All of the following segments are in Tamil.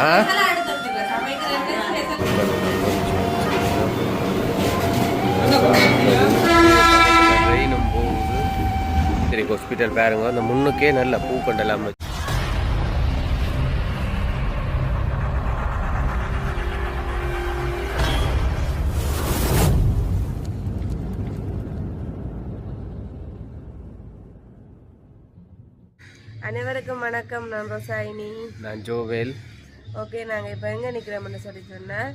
ஆ ட்ரெயினும் போகுது சரி ஹாஸ்பிட்டல் பாருங்க அந்த முன்னுக்கே நல்ல பூக்கண்டெல்லாம் அனைவருக்கும் வணக்கம். நான் ரொசாயினி. நான் ஜோவேல். ஓகே நாங்கள் இப்போ எங்கே நிற்கிறோம்னு சொல்லி சொன்னால்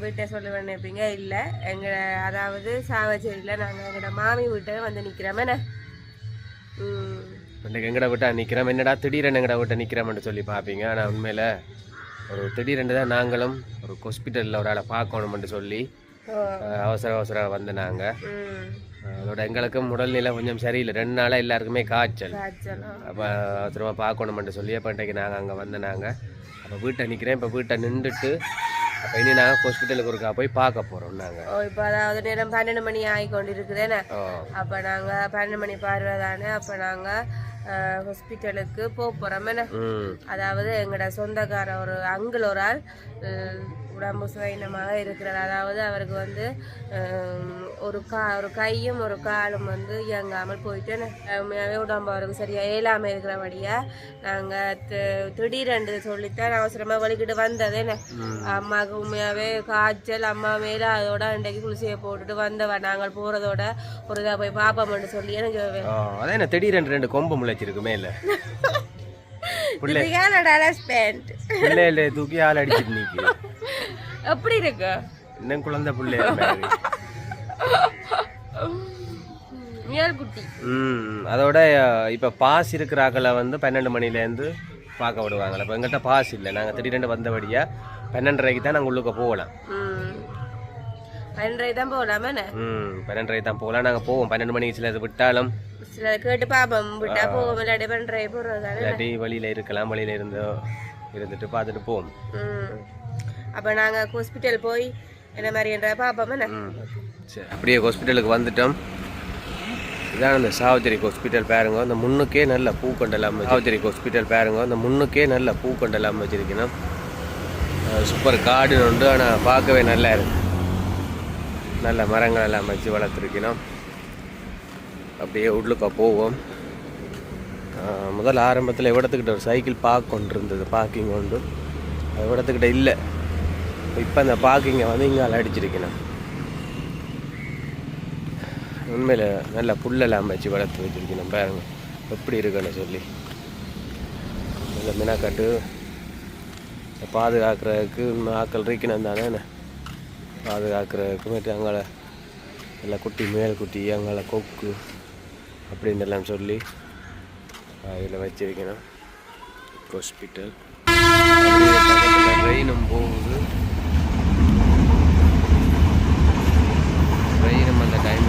வீட்டை சொல்ல நினைப்பீங்க? இல்லை எங்களை அதாவது சாவச்சேரியில் நாங்கள் எங்களோட மாமி வீட்டை வந்து நிற்கிறோமே ம். இன்னைக்கு எங்கட விட்டா நிற்கிறோம் என்னடா திடீரென்னு எங்கட விட்ட நிற்கிறோம்னு சொல்லி பார்ப்பீங்க ஆனால் உண்மையில் ஒரு திடீரென்று தான் நாங்களும் ஒரு ஹாஸ்பிட்டலில் ஒரு ஆளை பார்க்கணும்னு சொல்லி அவசர அவசரம் வந்து நாங்கள் ம். அதோட எங்களுக்கும் உடல்நிலை கொஞ்சம் சரியில்லை. ரெண்டு நாளாக எல்லாருக்குமே காய்ச்சல். அப்போ அவசரமாக பார்க்கணும்னு சொல்லி அப்போ இன்றைக்கு நாங்கள் அங்கே வந்து நாங்கள் அப்போ வீட்டை நிற்கிறேன் இப்போ வீட்டை நின்றுட்டு அப்போ இனி நாங்கள் ஹாஸ்பிட்டலுக்கு ஒருக்கா போய் பார்க்க போகிறோம் நாங்கள் ஓ இப்போ அதாவது நேரம் பன்னெண்டு மணி ஆகி கொண்டு இருக்குதுன்னு அப்போ நாங்கள் பன்னெண்டு மணி பார்வை தானே அப்போ நாங்கள் ஹாஸ்பிட்டலுக்கு போக போகிறோம் அதாவது எங்களோட சொந்தக்கார ஒரு அங்கிள் ஒரு ஆள் உடம்பு சுவைனமாக இருக்கிறார் அதாவது அவருக்கு வந்து ஒரு கா ஒரு கையும் ஒரு காலும் வந்து இயங்காமல் போயிட்டு உண்மையாகவே உடம்பு அவருக்கு சரியா இயலாமல் இருக்கிறபடியா நாங்கள் திடீரென்று சொல்லித்தான் அவசரமாக வலிக்கிட்டு வந்தது. அம்மாவுக்கு உண்மையாகவே காய்ச்சல் அம்மா மேலே அதோட அன்றைக்கு குளிசையை போட்டுட்டு வந்தவ. நாங்கள் போகிறதோட ஒரு இதாக போய் பார்ப்போம்னு சொல்லி எனக்கு அதான் என்ன திடீரென்று ரெண்டு கொம்பு முளைச்சிருக்குமே இல்லை பிள்ளை. தூக்கி ஆள் அடிச்சிட்டு எப்படி இருக்கு? இன்னும் குழந்தை மாதிரி மியால்குட்டி ம் அதோட இப்போ பாஸ் இருக்கிற ஆக்களை வந்து பன்னெண்டு மணிலேருந்து பார்க்க விடுவாங்களே இப்போ எங்கிட்ட பாஸ் இல்லை. நாங்கள் திடீரென்று வந்தபடியாக பன்னெண்டரைக்கு தான் நாங்கள் உள்ளுக்க போகலாம். பன்னெண்டரை தான் போகலாமா ம் பன்னெண்டரைக்கு தான் போகலாம். நாங்கள் போவோம். பன்னெண்டு மணிக்கு சில இது விட்டாலும். சில கேட்டு பாப்போம். விட்டா போவோம் இல்லாட்டி பன்னெண்டரை தானே இல்லாட்டி வழியில் இருக்கலாம். வழியில் இருந்தோ இருந்துட்டு பார்த்துட்டு போவோம். ம். அப்போ நாங்கள் ஹாஸ்பிட்டல் போய் என்ன மாதிரின்ற பாப்போம் என்ன? ம். சரி அப்படியே ஹாஸ்பிட்டலுக்கு வந்துட்டோம். இதான் அந்த சாவச்சேரி ஹாஸ்பிட்டல் பாருங்க. அந்த முன்னுக்கே நல்ல பூக்கண்டெல்லாம் வச்சு- சாவச்சேரி ஹாஸ்பிட்டல் பாருங்க. அந்த முன்னுக்கே நல்ல பூக்கண்டெல்லாம் வச்சிருக்கணும் சூப்பர் கார்டன் உண்டு. ஆனால் பார்க்கவே நல்லா இருக்கு. நல்ல மரங்கள் எல்லாம் வச்சு வளர்த்துருக்கணும். அப்படியே உள்ளுக்க போவோம். அஹ் முதல்ல ஆரம்பத்தில் இடத்துக்கிட்ட ஒரு சைக்கிள் பார்க் கொண்டு இருந்தது பார்க்கிங் கொண்டு அது இடத்துக்கிட்ட இல்லை. இப்போ அந்த பார்க்கிங்கை வந்து இங்கே அடிச்சிருக்கணும். உண்மையில் நல்ல புல்லெல்லாம் வச்சு வளர்த்து வச்சிருக்கணும் பாருங்க. எப்படி இருக்குன்னு சொல்லி. இந்த மினாக்காட்டு பாதுகாக்கிறதுக்கு இன்னும் ஆக்கள் இருக்கணும் தானே என்ன? பாதுகாக்கிறதுக்கு மற்ற அங்களை நல்ல குட்டி மேல் குட்டி அங்கால கொக்கு அப்படின்னு எல்லாம் சொல்லி அதில் வச்சிருக்கணும். ஹாஸ்பிட்டல் ட்ரெயினும் போகுது ட்ரெயினும் அந்த டைம்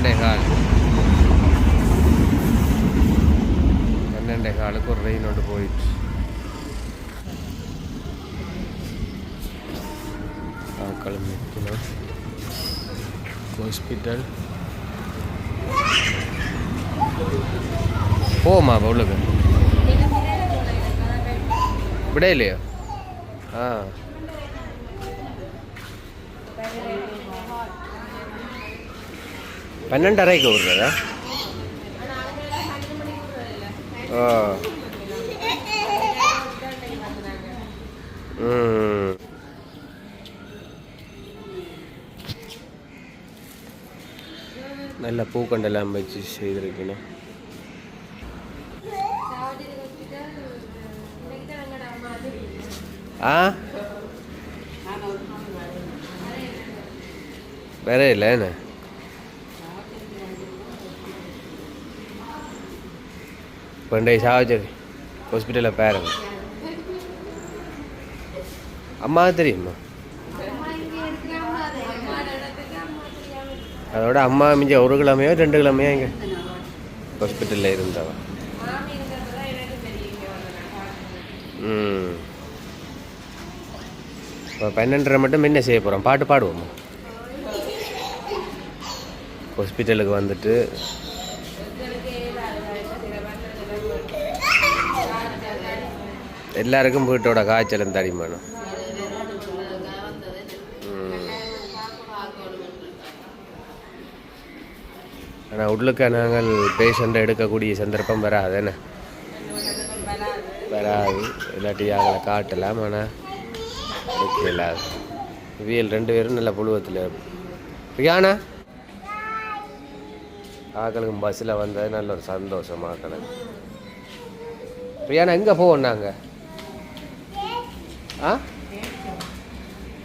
பன்னெண்டே கால் பன்னெண்டே காலுக்கு ஒரு ரெயின் ஒன்று போயிடுச்சு ஆக்களும் நிற்கணும் ஹாஸ்பிட்டல் போமா உள்ளுக்கு விட இல்லையா ஆ பன்னெண்டரைக்கு விடுறதா ஓ நல்ல பூக்கண்டெல்லாம் வச்சு செய்திருக்கீங்க. ஆ? வேற இல்லை என்ன பண்டை ஹாஸ்பிட்டலில் பாருங்க அம்மா தெரியுமா? அதோட அம்மா மிஞ்ச ஒரு கிழமையோ ரெண்டு கிழமையோ இங்கே ஹாஸ்பிட்டலில் இருந்தவ. ம். இப்போ பன்னெண்டரை மட்டும் என்ன செய்ய போகிறோம் பாட்டு பாடுவோமா? ஹாஸ்பிட்டலுக்கு வந்துட்டு எல்லாருக்கும் வீட்டோட காய்ச்சலும் தடிமானம் ஆனால் உள்ளுக்க நாங்கள் பேஷண்ட்டை எடுக்கக்கூடிய சந்தர்ப்பம் வராது என்ன? வராது. இல்லாட்டி அவளை காட்டலாம் ஆனால் எடுக்க இல்லாது இவியல் ரெண்டு பேரும் நல்ல புழுவத்தில் ரியானா ஆக்களுக்கும் பஸ்ஸில் வந்தது நல்ல ஒரு சந்தோஷமாக ஆக்களை ரியானா எங்கே போவோம் நாங்கள் ஆ?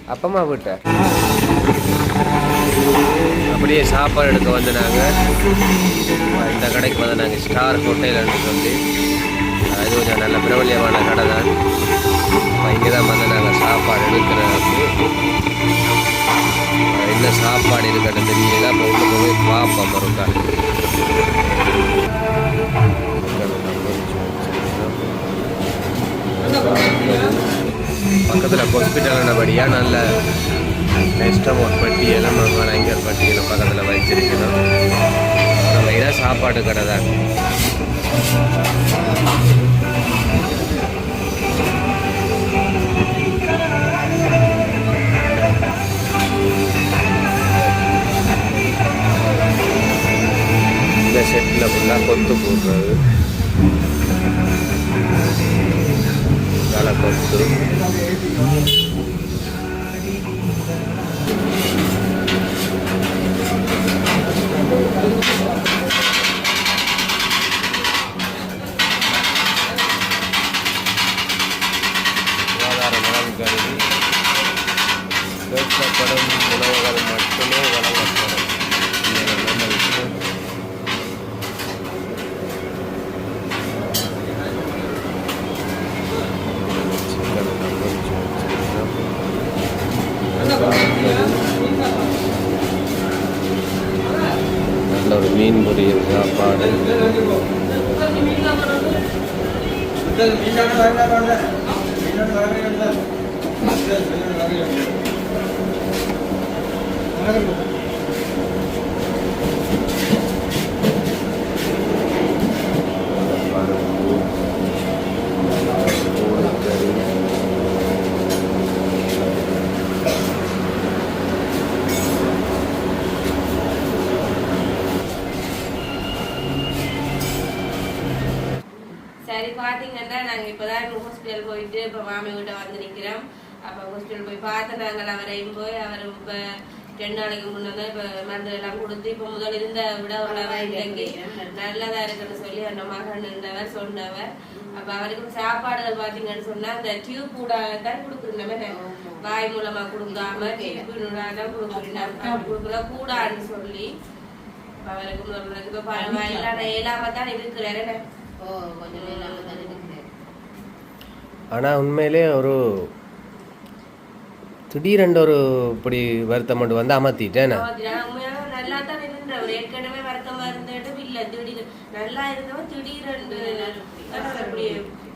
அப்பமா விட்ட? அப்படியே சாப்பாடு எடுக்க வந்து நாங்கள் இந்த கடைக்கு வந்து நாங்கள் ஸ்டார் ஹோட்டல்னு சொல்லி. அது கொஞ்சம் நல்ல பிரபல்யமான கடை தான். இங்கே தான் வந்து நாங்கள் சாப்பாடு எடுக்கிறதுக்கு என்ன சாப்பாடு இருக்கட்டும் தெரியல. அப்போ உள்ள போய் பார்ப்போம் மறுக்கா. பக்கத்தில் ஹாஸ்பிட்டல்னபடியாக நல்ல நெஸ்டமோட் பட்டி எல்லாம் வணங்கர் பட்டியெல்லாம் பக்கத்தில் வச்சிருக்கணும். மெயினாக சாப்பாடு கடை தான். இந்த செட்டில் ஃபுல்லாக கொத்து போடுறது. కొట్టు పడం ఉలవగల మట్టిలో போயிட்டு இப்போ மாமி வீட்டை வந்து நிற்கிறோம் அப்போ ஹாஸ்பிட்டல் போய் பார்த்து நாங்கள் அவரையும் போய் அவர் இப்போ ரெண்டு நாளைக்கு முன்னே தான் இப்போ மருந்து எல்லாம் கொடுத்து இப்போ முதல் இருந்த விட உள்ளவர் இன்றைக்கு நல்லதா இருக்குன்னு சொல்லி அந்த மகன் இருந்தவர் சொன்னவர். அப்போ அவருக்கு சாப்பாடுகள் பார்த்தீங்கன்னு சொன்னால் அந்த டியூப் கூட தான் கொடுக்குறேன் வாய் மூலமாக கொடுக்காம டியூப் தான் கொடுக்குறேன் கொடுக்குற கூடாதுன்னு சொல்லி. அவருக்கு முதல்ல இப்போ பரவாயில்ல. இல்லாம தான் இருக்கிறாரு. ஓ கொஞ்சம் இல்லாம தான் ஆனால் உண்மையிலே ஒரு திடீரென்று ஒரு இப்படி வருத்தம் மட்டும் வந்து அமர்த்திட்டேன் நல்லா தான் இருந்தவர் ஏற்கனவே வருத்தமா இருந்துட்டு இல்ல. திடீர் நல்லா இருந்தவன் திடீரென்று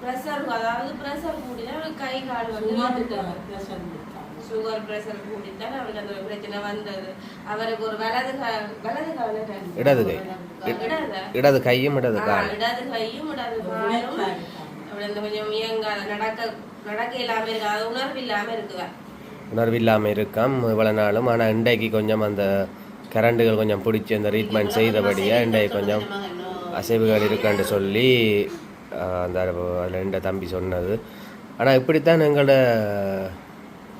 ப்ரெஷர் அதாவது ப்ரெஷர் கூடிதான் கை கால் வந்து சுகர் ப்ரெஷர் கூடித்தான் அவருக்கு அந்த பிரச்சனை வந்தது. அவருக்கு ஒரு வலது வலது கால இடது கை. இடது? இடது கையும் இடது கால். இடது கையும் இடது காலும். கொஞ்சம் இயங்காத நடக்க நடக்க அது உணர்வு இல்லாம இருக்குதா உணர்வு இல்லாமல் இருக்காம் இவ்வளோ நாளும். ஆனால் இன்றைக்கு கொஞ்சம் அந்த கரண்டுகள் கொஞ்சம் பிடிச்சி அந்த ட்ரீட்மெண்ட் செய்தபடியாக இன்றைக்கு கொஞ்சம் அசைவுகள் இருக்குன்னு சொல்லி அந்த ரெண்ட தம்பி சொன்னது. ஆனால் இப்படித்தான் எங்களோட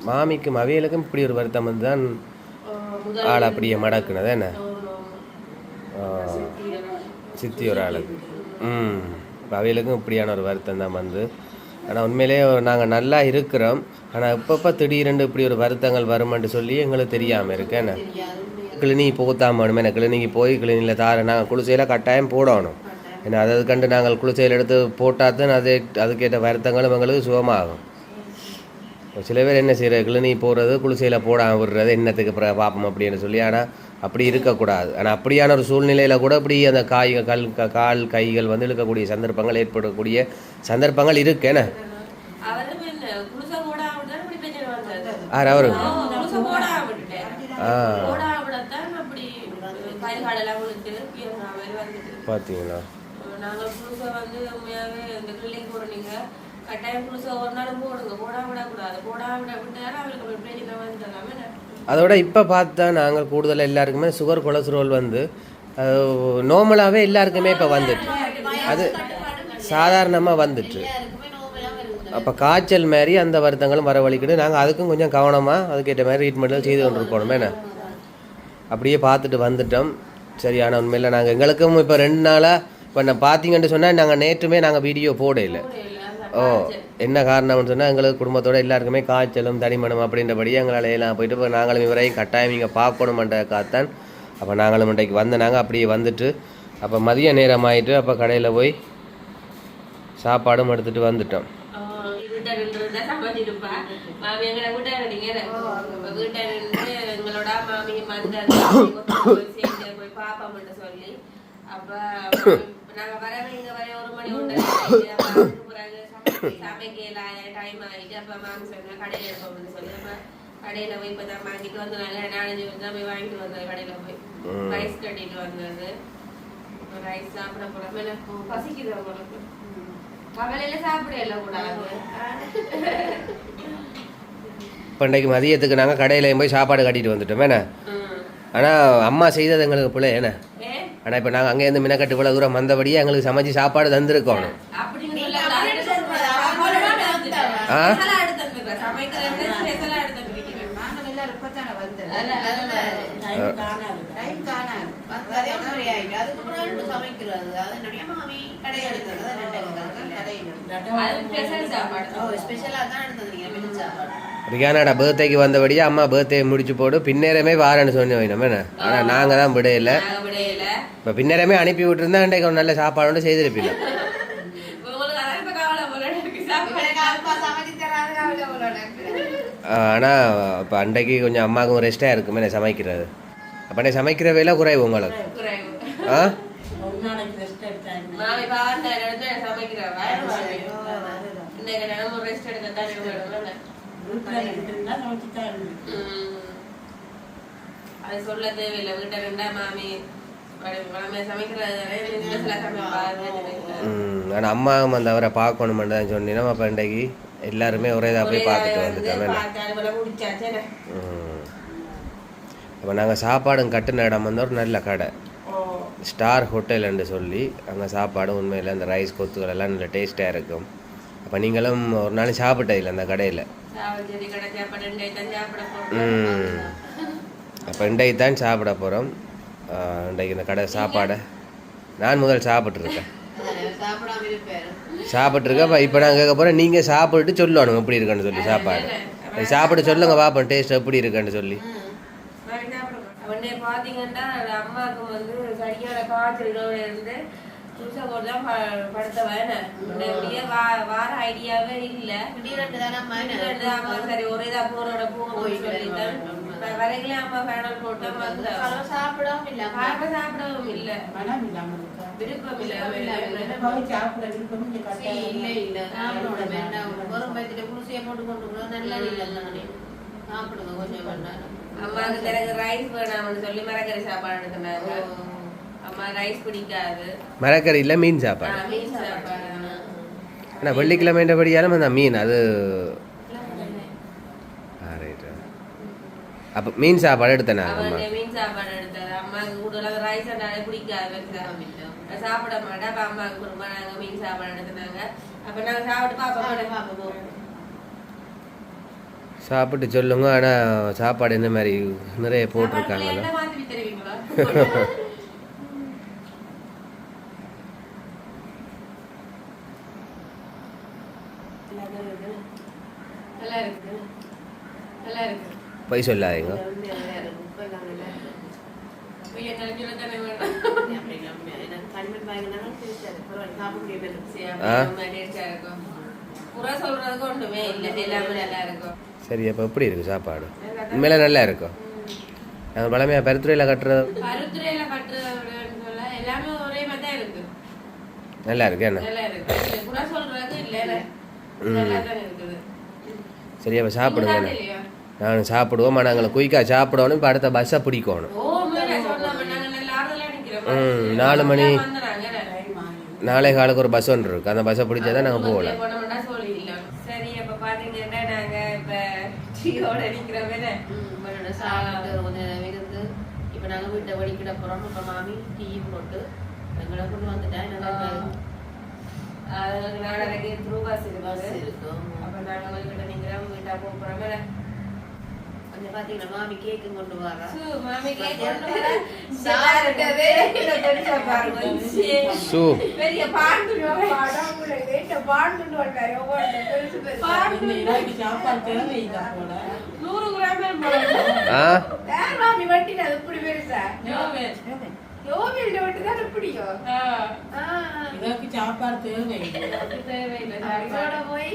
மாமிக்கும் அவியலுக்கும் இப்படி ஒரு வருத்தம் வந்து தான் ஆள் அப்படியே மடக்குனது என்ன? சித்தி ஒரு ஆளுக்கு ம். அவைகளுக்கும் இப்படியான ஒரு வருத்தம் தான் வந்து. ஆனால் உண்மையிலே நாங்கள் நல்லா இருக்கிறோம். ஆனால் இப்பப்போ திடீரென்று இப்படி ஒரு வருத்தங்கள் வருமென்று சொல்லி எங்களுக்கு தெரியாமல் இருக்கேன்னு கிளினிக் போத்தாம வேணுமே? என்ன? கிளினிக்கு போய் கிளினிக்கில் தார நாங்கள் குளிசையில் கட்டாயம் போடணும். ஏன்னா அதை கண்டு நாங்கள் குளிசையில் எடுத்து போட்டால் தான் அது அதுக்கேற்ற வருத்தங்களும் எங்களுக்கு சுகமாகும். சில பேர் என்ன செய்கிற கிளினிக் போகிறது குளிசையில் போடாமல் விடுறது என்னத்துக்கு பிறகு பார்ப்போம் அப்படின்னு சொல்லி. ஆனால் அப்படி இருக்கக்கூடாது. ஆனால் அப்படியான ஒரு சூழ்நிலையில் கூட இப்படி அந்த காய்கள் கல் கால் கைகள் வந்து இழுக்கக்கூடிய சந்தர்ப்பங்கள் ஏற்படக்கூடிய சந்தர்ப்பங்கள் இருக்கு. என்ன? போடாம பிரச்சனை ஆறு அவரு? ஆ, போடாம போடாம அப்படி பார்த்தீங்களா நாங்கள் புதுசாக வந்து உண்மையாகவே இந்த கிளினிக் போகிறீங்க கட்டாயம் புதுசா ஒரு நாளும் போடுங்க. போடா விடக்கூடாது. போடா விட விட்டாலும் அவளுக்கு அப்புறம் பெரிய வந்துடலாமே அதோட இப்போ பார்த்தா நாங்கள் கூடுதலாக எல்லாருக்குமே சுகர் கொலஸ்ட்ரால் வந்து நார்மலாகவே எல்லாருக்குமே இப்போ வந்துட்டு. அது சாதாரணமாக வந்துட்டு. அப்போ காய்ச்சல் மாதிரி அந்த வருத்தங்களும் வரவழிக்கிட்டு நாங்கள் அதுக்கும் கொஞ்சம் கவனமாக அதுக்கேற்ற மாதிரி ட்ரீட்மெண்ட்லாம் செய்து கொண்டு இருக்கணும். என்ன? அப்படியே பார்த்துட்டு வந்துட்டோம். சரியான உண்மையில் நாங்கள் எங்களுக்கும் இப்போ ரெண்டு நாளாக இப்போ நான் பார்த்தீங்கன்னு சொன்னால் நாங்கள் நேற்றுமே நாங்கள் வீடியோ போடையில ஓ என்ன காரணம்னு சொன்னால் எங்களுக்கு குடும்பத்தோட எல்லாருக்குமே காய்ச்சலும் தடிமணம் அப்படின்றபடி எங்களால் எல்லாம் போயிட்டு இப்போ நாங்களும் இவரையும் கட்டாயம் இங்கே பார்க்கணுமென்ற காத்தான் அப்போ நாங்களும் இன்றைக்கு வந்த நாங்கள் அப்படியே வந்துட்டு அப்போ மதிய நேரம் ஆயிட்டு அப்போ கடையில் போய் சாப்பாடும் எடுத்துகிட்டு வந்துட்டோம். அப்ப நாங்க வரவே இங்க வர ஒரு மணி ஒன்று பிறகு சமைக்கல டைம் ஆயிட்டு அப்ப மாமி சொன்னா கடையில இருப்போம்னு சொல்லி அப்ப கடையில போய் இப்பதான் வாங்கிட்டு வந்தாங்க நாலஞ்சு தான் போய் வாங்கிட்டு வந்தேன் கடையில போய். ரைஸ் கட்டிட்டு வந்தது. ரைஸ் சாப்பிட போல பசிக்குது உங்களுக்கு பகலையில சாப்பிடல கூடாது இப்போ இன்றைக்கு மதியத்துக்கு நாங்கள் கடையில் போய் சாப்பாடு கட்டிட்டு வந்துட்டோம். என்ன? ம். ஆனால் அம்மா செய்தது எங்களுக்கு பிள்ளை என்ன? ஏ, ஆனால் இப்போ நாங்கள் அங்கேருந்து மினக்கட்டு இவ்வளோ தூரம் வந்தபடியே எங்களுக்கு சமைச்சு சாப்பாடு தந்திருக்கணும் ரியானாடா பர்த்டேக்கு வந்தபடியே அம்மா பர்த்டே முடிச்சு போடு. பின்னேரமே வாரேன்னு சொன்னி வைனோம் என்ன? ஆனால் நாங்கள் தான் விடையில. இப்போ பின்னேரமே அனுப்பி விட்டுருந்தா இன்றைக்கு ஒரு நல்ல சாப்பாடு செய்திருப்பீங்க உங்களுக்கு அதான் இப்ப கவலை போல இருக்கு. சாப்பாடு அப்பா சமைச்சு தராது அவளை அவ்வளோ எனக்கு ஆனால் இப்போ அன்றைக்கு கொஞ்சம் அம்மாவுக்கும் ரெஸ்ட்டாக இருக்குமே நான் சமைக்கிறது. அப்போ சமைக்கிற வேலை குறைவு உங்களுக்கு. ஆ. அது சொல்ல தேவையில்லை. வீட்டை ரெண்டா மாமி ஆனால் அம்மாவும் அந்த அவரை பார்க்கணுமென்னு தான் சொன்னீங்கன்னா அப்போ இன்றைக்கு எல்லாருமே ஒரே இதாக போய் பார்த்துட்டு வந்துட்டோம் அப்போ நாங்கள் சாப்பாடும் கட்டுன இடம் வந்து ஒரு நல்ல கடை. ஸ்டார் ஹோட்டல்னு சொல்லி அங்கே சாப்பாடு உண்மையில் அந்த ரைஸ் கொத்துக்கள் எல்லாம் நல்ல டேஸ்ட்டாக இருக்கும். அப்போ நீங்களும் ஒரு நாள் சாப்பிட்டதில்லை அந்த கடையில்? அப்போ இன்றைக்கு தான் சாப்பிட போகிறோம் இன்றைக்கு இந்த கடை சாப்பாடை. நான் முதல் சாப்பிட்ருக்கேன் சாப்பிட்ருக்கேன் இப்போ இப்போ நான் கேட்க போகிறேன் நீங்கள் சாப்பிட்டு சொல்லணும் எப்படி இருக்குன்னு சொல்லி சாப்பாடு. சாப்பிட்டு சொல்லுங்க பார்ப்போம் டேஸ்ட் எப்படி இருக்குன்னு சொல்லி. உடனே பாத்தீங்கன்னா அம்மாவுக்கு வந்து சரியான காய்ச்சலோட இருந்து புதுசா போட்டு தான் படுத்த உடனே வா வார ஐடியாவே இல்ல. தானே சரி ஒரே தான் போனோட போகணும்னு சொல்லிட்டேன் நான் வரையில அம்மா பேனல் போட்டு வந்தேன் அவ்வளோ சாப்பிடாம இல்ல. பாப்பா சாப்பிடவும் இல்ல. மனம் இல்லாம? விருப்பம் இல்ல. சாப்பிட விருப்பம் இல்ல. இல்லை. இல்ல சாப்பிடணும். வேண்டாம் போட்டு கொண்டு போறது நல்லது இல்ல சாப்பிடுங்க கொஞ்சம் வேண்டாம். அம்மாவுக்கு ரைஸ் வேணாம்னு சொல்லி மரக்கறி சாப்பாடு எடுத்துனாங்க. அம்மா ரைஸ் பிடிக்காது. மரக்கறியில் மீன் சாப்பாடு. மீன் சாப்பாடு. ஆனால் வெள்ளிக்கிழமைன்றபடியாலும் அந்த மீன் அது அப்போ மீன் சாப்பாடு எடுத்தேன் அம்மா? மீன் சாப்பாடு எடுத்தது அம்மாவுக்கு கூடுதலாக ரைஸ் அண்டாலே பிடிக்காது. நான் சாப்பிட மாட்டேன். அப்ப அம்மாவுக்கு கொடுப்பா நாங்க மீன் சாப்பாடு எடுத்துனாங்க. அப்ப நாங்க சாப்பிட்டு பாப்போம் பாப்போம் சாப்பிட்டு சொல்லுங்க. ஆனால் சாப்பாடு இந்த மாதிரி நிறைய போட்டிருக்காங்களோ என்ன மாத்தி தருவீங்களா நல்லா இருக்கு நல்லா இருக்கு போய் சொல்லாதீங்க ஐயோ, எனக்கு சொல்லத்தானே வேணும். சரி, ஆ? அப்ப நம்ம டேஸ்டா இருக்கும். குறை சொல்றதுக்கு ஒண்ணுமே இல்லை எல்லாமே நல்லா இருக்கும் சரி அப்போ எப்படி இருக்கு சாப்பாடு உண்மையில நல்லா இருக்கும் நாங்கள் பழமையாக பருத்துறையில் கட்டுறது நல்லா இருக்கு என்ன சரி அப்போ சாப்பிடுங்க? நான் சாப்பிடுவோம் நாங்களை குயிக்காக சாப்பிடணும் இப்போ அடுத்த பஸ்ஸை பிடிக்கணும். ம் நாலு மணி நாளை காலுக்கு ஒரு பஸ் ஒன்று இருக்குது அந்த பஸ்ஸை பிடிச்சா தான் நாங்கள் போகலாம். இப்போ நாங்கள் வீட்டை வடிக்கிட போகிறோம் இப்போ அப்போ நாங்கள் வீட்டை நிற்கிறோம் வீட்டை போகிறோம் பாத்தீங்கன்னா மாமி கேக்கு கொண்டு வரா சு மாமி சாப்பிட்டதே சூ பெரிய பாண்டு படம் கூட வீட்டை பாண்டு வந்தாரு பெருசு இந்த இதாக்கி சாப்பாடு தேவையில்லை போல நூறு கிராம் போடுறோம் ஆ யார் மாமி வட்டினது இப்படி பெருசா தேவை. யோகியில் விட்டு தான் இப்படியோ இதாக்கி சாப்பாடு தேவையில்லை தேவையில்லை போய்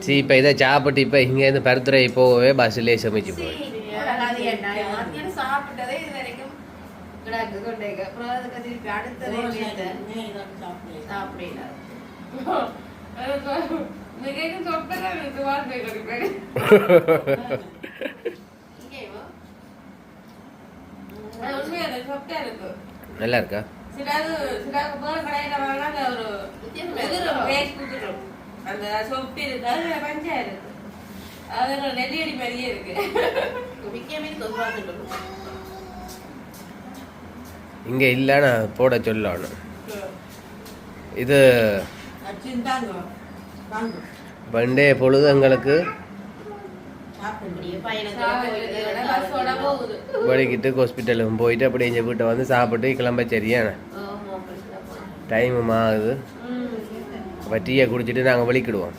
சரி இப்போ இதை சாப்பிட்டு இப்போ இங்கேருந்து பருத்துறை போகவே பஸ்ஸிலே சமைச்சு போய் நல்லா இருக்கா? சிலது சிலது போல கடையில வாங்கினா அந்த ஒரு உதிரும் வேஸ்ட் குதிரும் அந்த சொப்பு இருக்கு. அது பஞ்சா இருக்கு அது. ஒரு நெல்லியடி மாதிரியே இருக்கு. மிக்கமே பார்த்துட்டு இங்கே இல்லை நான் போட சொல்லணும். இது பண்டே பொழுது எங்களுக்கு சாப்பிடு அப்படியே பையனை பஸ்ஸோட போகுது. வலிக்கிட்டு ஹாஸ்பிட்டலுக்கு போயிட்டு அப்படியே எங்கள் வீட்டை வந்து சாப்பிட்டு கிளம்ப சரியான. டைமும் ஆகுது. அப்போ டீயை குடிச்சிட்டு நாங்கள் வலிக்கிடுவோம்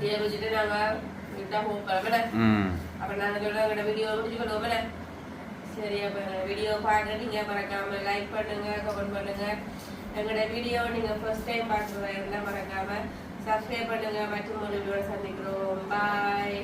டீயை குடிச்சிட்டு நாங்க விட்டா போகிறோம் ம். சரி அப்ப வீடியோ பார்க்க நீங்க மறக்காம லைக் பண்ணுங்க கமெண்ட் பண்ணுங்க. எங்களோட வீடியோ நீங்க ஃபர்ஸ்ட் டைம் பார்க்குறதா இருந்தா மறக்காம சப்ஸ்கிரைப் பண்ணுங்க மற்றும் ஒரு வீடியோ சந்திக்கிறோம். பாய்